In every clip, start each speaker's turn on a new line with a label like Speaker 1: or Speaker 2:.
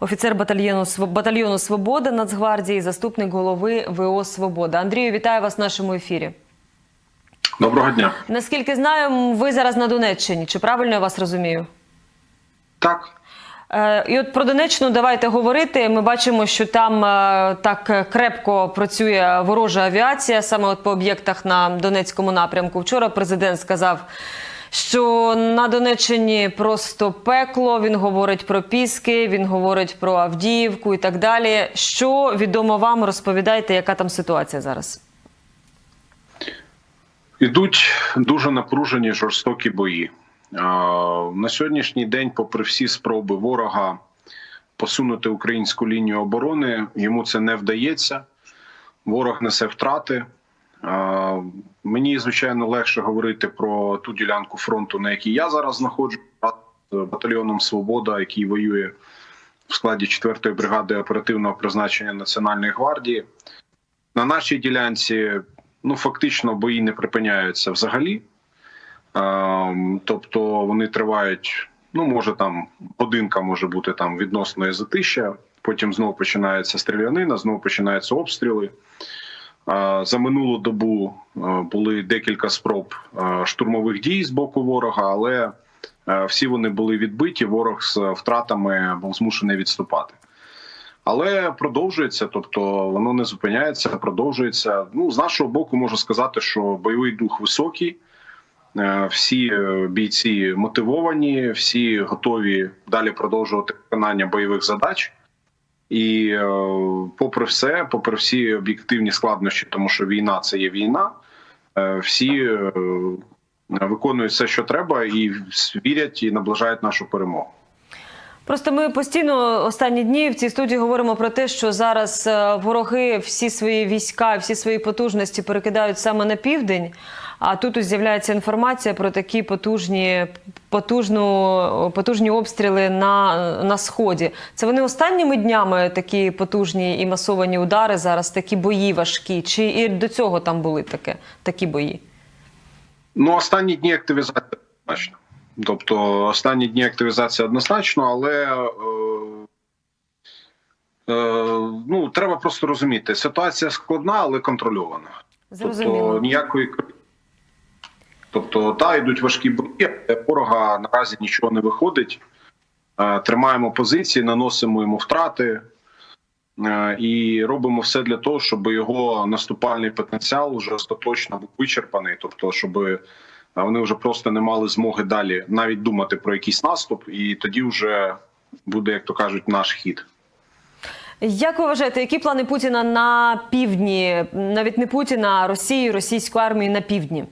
Speaker 1: офіцер батальйону «Св- батальйону Свобода Нацгвардії, заступник голови ВО Свобода. Андрію, вітаю вас в нашому ефірі.
Speaker 2: Доброго дня.
Speaker 1: Наскільки знаю, ви зараз на Донеччині. Чи правильно я вас розумію?
Speaker 2: Так,
Speaker 1: Е, І от про Донеччину давайте говорити. Ми бачимо, що там е, так крепко працює ворожа авіація саме от по об'єктах на Донецькому напрямку. Вчора президент сказав, що на Донеччині просто пекло. Він говорить про Піски, він говорить про Авдіївку і так далі. Що відомо вам? Розповідайте, яка там ситуація зараз?
Speaker 2: ідуть дуже напружені жорстокі бої. На сьогоднішній день, попри всі спроби ворога посунути українську лінію оборони, йому це не вдається. Ворог несе втрати. Мені звичайно легше говорити про ту ділянку фронту, на якій я зараз знаходжусь, батальйоном Свобода, який воює в складі 4-ї бригади оперативного призначення Національної гвардії. На нашій ділянці ну фактично бої не припиняються взагалі. Тобто вони тривають, ну може там годинка може бути там відносно затища, потім знову починається стрілянина, знову починаються обстріли. За минулу добу е, були декілька спроб е, штурмових дій з боку ворога, але е, всі вони були відбиті. Ворог з втратами був змушений відступати. Але продовжується, тобто воно не зупиняється, продовжується. Ну з нашого боку, можу сказати, що бойовий дух високий. Всі бійці мотивовані, всі готові далі продовжувати виконання бойових задач. І е, попри все, попри всі об'єктивні складнощі, тому що війна це є війна, е, всі е, виконують все, що треба, і вірять і наближають нашу перемогу.
Speaker 1: Просто ми постійно останні дні в цій студії говоримо про те, що зараз е, вороги всі свої війська, всі свої потужності перекидають саме на південь. А тут ось з'являється інформація про такі потужні, потужну, потужні обстріли на, на сході. Це вони останніми днями такі потужні і масовані удари зараз, такі бої важкі. Чи і до цього там були таке, такі бої?
Speaker 2: Ну, останні дні активізації однозначно. Тобто, останні дні активізації однозначно, але е, е, ну, треба просто розуміти, ситуація складна, але контрольована.
Speaker 1: Зрозуміло.
Speaker 2: Тобто ніякої Тобто, та йдуть важкі бої, але ворога наразі нічого не виходить. Е, Тримаємо позиції, наносимо йому втрати е, і робимо все для того, щоб його наступальний потенціал вже остаточно був вичерпаний. Тобто, щоб вони вже просто не мали змоги далі навіть думати про якийсь наступ, і тоді вже буде, як то кажуть, наш хід.
Speaker 1: Як ви вважаєте, які плани Путіна на півдні, навіть не Путіна, а Росії, російської армії на півдні?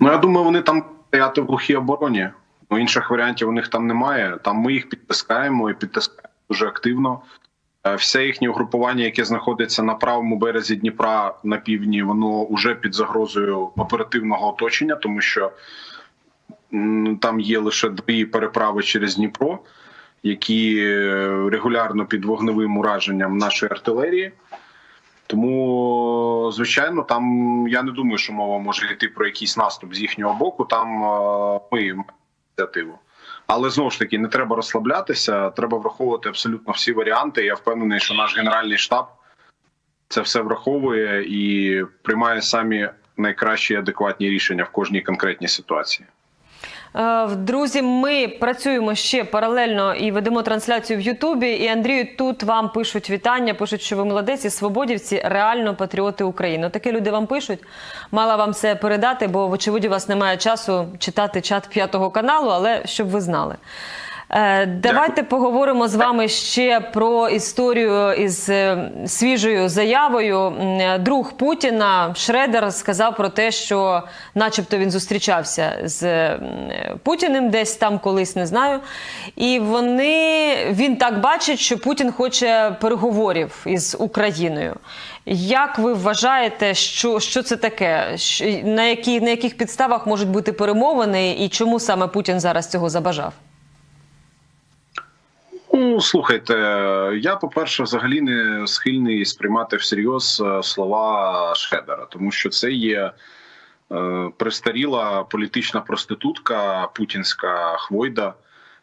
Speaker 2: Ну я думаю, вони там стояти в глухій обороні. Ну, інших варіантів у них там немає. Там ми їх підтискаємо і підтискаємо дуже активно. Е, Все їхнє угрупування, яке знаходиться на правому березі Дніпра на півдні, воно вже під загрозою оперативного оточення, тому що там є лише дві переправи через Дніпро, які е, регулярно під вогневим ураженням нашої артилерії. Тому, звичайно, там я не думаю, що мова може йти про якийсь наступ з їхнього боку. Там е, ми маємо ініціативу. Але знову ж таки не треба розслаблятися, треба враховувати абсолютно всі варіанти. Я впевнений, що наш генеральний штаб це все враховує і приймає самі найкращі адекватні рішення в кожній конкретній ситуації.
Speaker 1: Е, Друзі, ми працюємо ще паралельно і ведемо трансляцію в Ютубі. І Андрію, тут вам пишуть вітання, пишуть, що ви молодець і свободівці, реально патріоти України. Таке люди вам пишуть. Мала вам це передати, бо вочевидь у вас немає часу читати чат п'ятого каналу, але щоб ви знали. Е, Давайте поговоримо з вами ще про історію із е, свіжою заявою. Друг Путіна Шредер сказав про те, що, начебто, він зустрічався з Путіним десь там колись, не знаю. І вони він так бачить, що Путін хоче переговорів із Україною. Як ви вважаєте, що, що це таке? На, які, на яких підставах можуть бути перемовини, і чому саме Путін зараз цього забажав?
Speaker 2: Ну, слухайте, я, по-перше, взагалі не схильний сприймати всерйоз е, слова Шредера, тому що це є е, престаріла політична проститутка, путінська хвойда,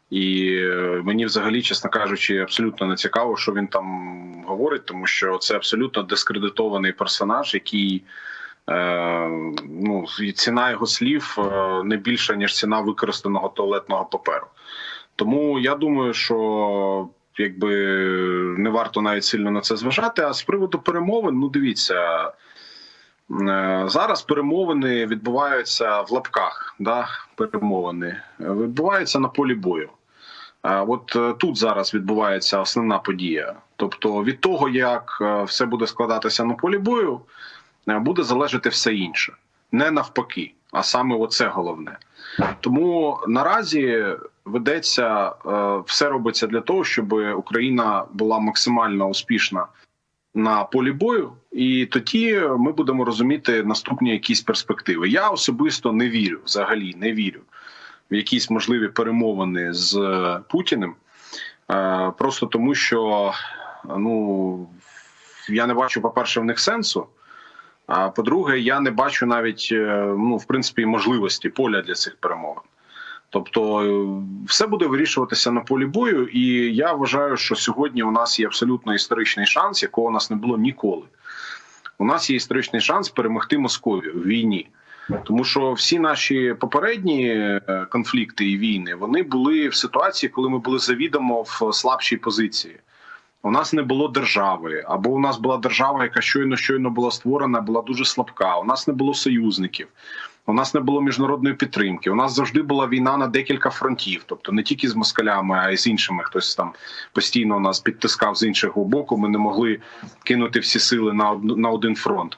Speaker 2: І е, мені взагалі, чесно кажучи, абсолютно не цікаво, що він там говорить, тому що це абсолютно дискредитований персонаж, який е, ну ціна його слів е, не більша ніж ціна використаного туалетного паперу. Тому я думаю, що якби не варто навіть сильно на це зважати. А з приводу перемовин, ну дивіться. Е, Зараз перемовини відбуваються в лапках. Да, перемовини відбуваються на полі бою. От е, тут зараз відбувається основна подія. Тобто, від того, як е, все буде складатися на полі бою, буде залежати все інше, не навпаки, а саме оце головне. Тому наразі ведеться е, все робиться для того, щоб Україна була максимально успішна на полі бою, і тоді ми будемо розуміти наступні якісь перспективи. Я особисто не вірю, взагалі не вірю в якісь можливі перемовини з Путіним, Е, просто тому що ну я не бачу, по-перше, в них сенсу. А по-друге, я не бачу навіть е, ну, в принципі можливості поля для цих перемовин. Тобто е, все буде вирішуватися на полі бою, і я вважаю, що сьогодні у нас є абсолютно історичний шанс, якого у нас не було ніколи. У нас є історичний шанс перемогти Московію в війні. Тому що всі наші попередні е, конфлікти і війни вони були в ситуації, коли ми були завідомо в слабшій позиції. У нас не було держави, або у нас була держава, яка щойно щойно була створена, була дуже слабка. У нас не було союзників, у нас не було міжнародної підтримки. У нас завжди була війна на декілька фронтів, тобто не тільки з москалями, а й з іншими. Хтось там постійно нас підтискав з іншого боку. Ми не могли кинути всі сили на на один фронт.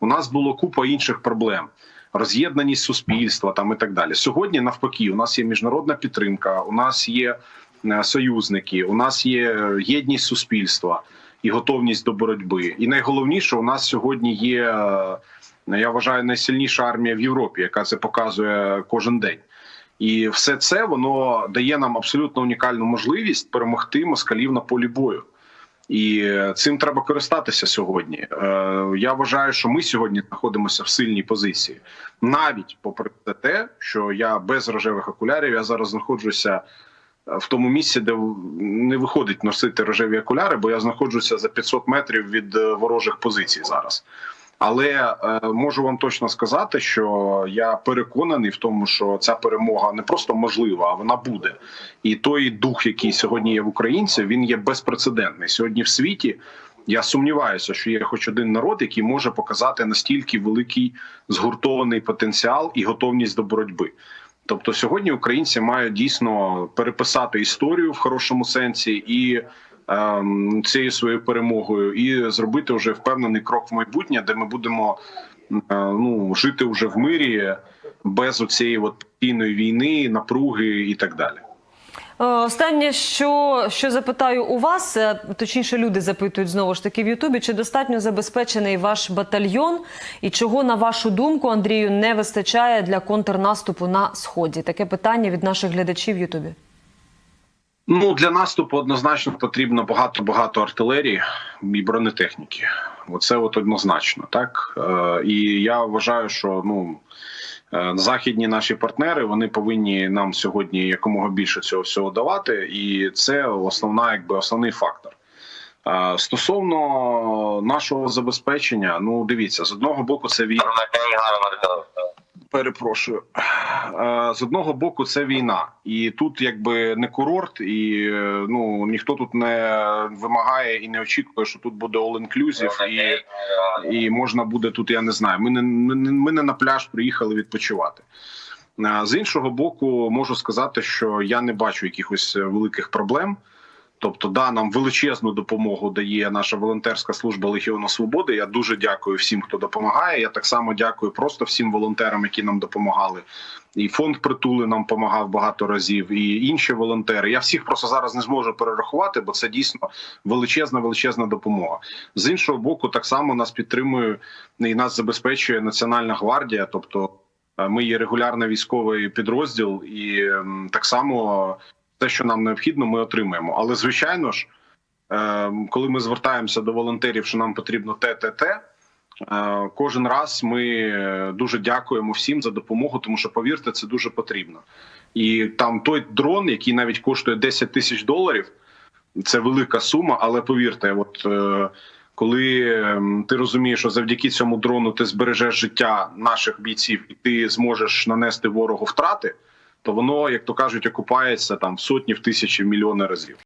Speaker 2: У нас було купа інших проблем. Роз'єднаність суспільства там і так далі. Сьогодні навпаки, у нас є міжнародна підтримка, у нас є е, союзники, у нас є єдність суспільства і готовність до боротьби. І найголовніше, у нас сьогодні є, е, я вважаю, найсильніша армія в Європі, яка це показує кожен день. І все це воно дає нам абсолютно унікальну можливість перемогти москалів на полі бою. І цим треба користатися сьогодні. Е, Я вважаю, що ми сьогодні знаходимося в сильній позиції, навіть попри те, що я без рожевих окулярів я зараз знаходжуся е, в тому місці, де не виходить носити рожеві окуляри, бо я знаходжуся за 500 метрів від е, ворожих позицій зараз. Але е, можу вам точно сказати, що я переконаний в тому, що ця перемога не просто можлива, а вона буде. І той дух, який сьогодні є в українців, він є безпрецедентний сьогодні в світі. Я сумніваюся, що є хоч один народ, який може показати настільки великий згуртований потенціал і готовність до боротьби. Тобто, сьогодні українці мають дійсно переписати історію в хорошому сенсі і цією своєю перемогою, і зробити вже впевнений крок в майбутнє, де ми будемо е, ну жити вже в мирі без оцієї от війни, напруги і так далі.
Speaker 1: Е, Останнє, що, що запитаю у вас, е, точніше, люди запитують знову ж таки в Ютубі, чи достатньо забезпечений ваш батальйон, і чого, на вашу думку, Андрію, не вистачає для контрнаступу на сході? Таке питання від наших глядачів в Ютубі.
Speaker 2: Ну для наступу однозначно потрібно багато багато артилерії і бронетехніки. Оце от однозначно, так е, і я вважаю, що ну е, західні наші партнери вони повинні нам сьогодні якомога більше цього всього давати, і це основна, якби основний фактор. Е, Стосовно нашого забезпечення, ну дивіться, з одного боку, це війна. Перепрошую. З одного боку, це війна, і тут якби не курорт, і е, ну ніхто тут не вимагає і не очікує, що тут буде all-inclusive і, і можна буде тут. Я не знаю. Ми не ми, не- на пляж приїхали відпочивати. З іншого боку, можу сказати, що я не бачу якихось е, великих проблем. Тобто, да, нам величезну допомогу дає наша волонтерська служба Легіону Свободи. Я дуже дякую всім, хто допомагає. Я так само дякую просто всім волонтерам, які нам допомагали. І фонд притули нам допомагав багато разів, і інші волонтери. Я всіх просто зараз не зможу перерахувати, бо це дійсно величезна, величезна допомога. З іншого боку, так само нас підтримує і нас забезпечує Національна гвардія, тобто. е, Ми є регулярний військовий підрозділ, і так само те, що нам необхідно, ми отримаємо. Але звичайно ж, е, коли ми звертаємося до волонтерів, що нам потрібно те, те, те, Е, Кожен раз ми е, дуже дякуємо всім за допомогу, тому що повірте, це дуже потрібно. І там той дрон, який навіть коштує 10 тисяч доларів, це велика сума, але повірте, от е, коли ем, ти розумієш, що завдяки цьому дрону ти збережеш життя наших бійців, і ти зможеш нанести ворогу втрати, то воно, як то кажуть, окупається там в сотні, в тисячі, в мільйони разів.